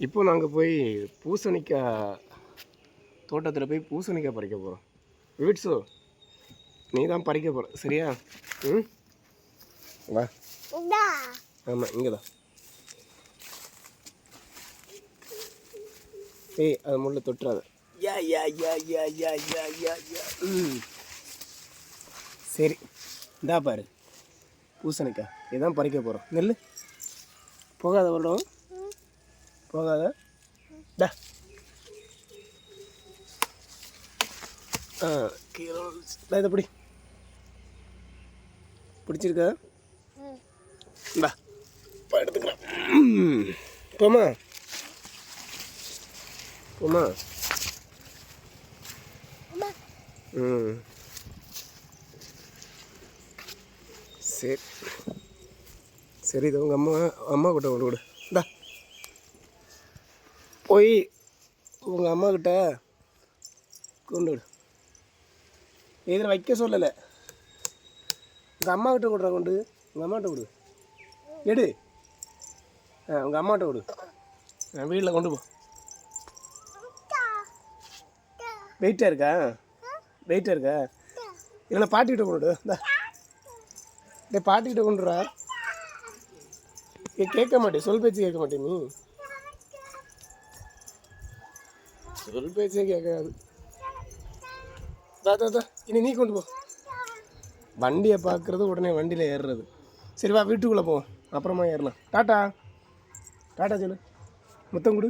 இப்போ நாங்கள் போய் பூசணிக்காய் தோட்டத்தில் போய் பூசணிக்காய் பறிக்க போகிறோம் விவிட்ஸோ நீ தான் பறிக்க போகிற சரியா? ம்? வா. ஆமாம் இங்கே தான் ஏய் அது முள்ள தொட்டுறாத. யா யா யா யா யா யா யா யா. ம். சரி இந்தா பாரு. பூசணிக்காய் இதான் பறிக்க போகிறோம் நெல் போகாத வருடம். போகாத. கீழே இதை பிடி. பிடிச்சிருக்கா. இந்தா எடுத்துக்கிறேன் ம். போமா போமா ம். சரி. சரி இது உங்கள் அம்மா அம்மா கிட்ட கொண்டு விடு இந்தா போய் உங்கள் அம்மாக்கிட்ட கொண்டு விடு. இதில் வைக்க சொல்லலை. உங்கள் அம்மாக்கிட்ட கொடுற கொண்டு. உங்கள் அம்மாட்ட கொடு. எடு. ஆ உங்கள் அம்மாட்ட கொடு. ஆ வீட்டில் கொண்டு போ. வெயிட்டாக இருக்கா? வெயிட்டாக இருக்கா? இல்லைன்னா பாட்டிக்கிட்ட கொண்டு இந்த. பாட்டிக்கிட்ட கொண்டுடா ஏ கேட்க மாட்டேன். சொல் பேச்சு கேட்க மாட்டேன் நீ. சொல் பேச்சே கேட்காது தா தா இனி நீ கொண்டு போ வண்டியை பார்க்குறது உடனே வண்டியில் ஏறுறது சரி வா வீட்டுக்குள்ளே போ அப்புறமா ஏறலாம் டாட்டா டாட்டா சொல்லு முத்தம் கொடு